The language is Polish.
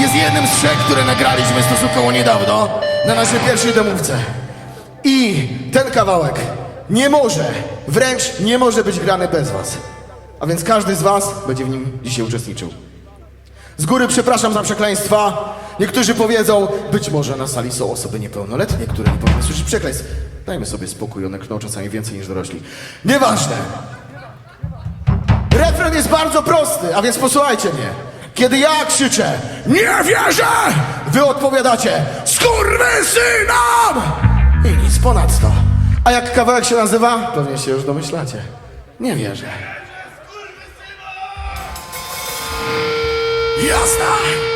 jest jednym z trzech, które nagraliśmy stosunkowo niedawno na naszej pierwszej domówce. I ten kawałek nie może, wręcz nie może być grany bez was. A więc każdy z was będzie w nim dzisiaj uczestniczył. Z góry przepraszam za przekleństwa. Niektórzy powiedzą, być może na sali są osoby niepełnoletnie, które nie powinny słyszeć przekleństw. Dajmy sobie spokój, one kną czasami więcej niż dorośli. Nieważne. Refren jest bardzo prosty, a więc posłuchajcie mnie. Kiedy ja krzyczę, nie wierzę! Wy odpowiadacie, skurwysynom! I nic ponadto. A jak kawałek się nazywa? Pewnie się już domyślacie. Nie wierzę. Jasna!